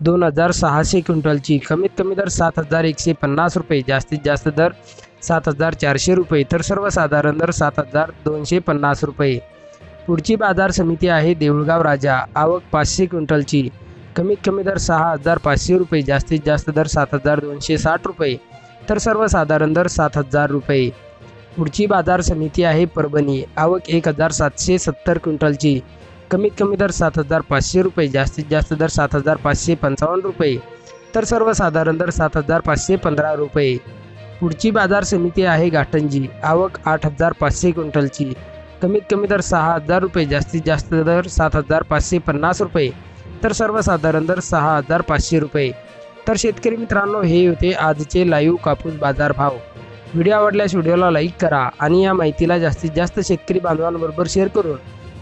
दोन हजार सहाशे क्विंटलची कमीत कमी दर सात हजार एकशे पन्नास रुपये जास्तीत जास्त दर सात हजार चारशे रुपये तर सर्वसाधारण दर सात हजार दोनशे पन्नास रुपये. पुढची बाजार समिती आहे देऊळगाव राजा. आवक पाचशे क्विंटलची कमीत कमी दर सहा हजार पाचशे रुपये जास्तीत जास्त दर सात हजार दोनशे साठ रुपये तर सर्वसाधारण दर सात हजार रुपये. पुढची बाजार समिती आहे परभणी. आवक एक हजार सातशे सत्तर क्विंटलची कमीत कमी दर सात हजार पाचशे रुपये जास्तीत जास्त दर सात हजार पाचशे पंचावन्न रुपये. तर सर्वसाधारण दर सात हजार पाचशे पंधरा रुपये. पुढची बाजार समिती आहे घाटंजी. आवक आठ हजार पाचशे क्विंटलची. कमीत कमी दर सहा हजार रुपये जास्तीत जास्त दर सात हजार पाचशे पन्नास रुपये. तर सर्वसाधारण दर सहा हजार पाचशे रुपये. तर शेतकरी मित्रांनो हे होते आजचे लाईव्ह कापूस बाजार भाव व्हिडिओ आवडल्यास व्हिडिओला लाईक करा आणि या माहितीला जास्तीत जास्त शेतकरी बांधवांबरोबर शेअर करून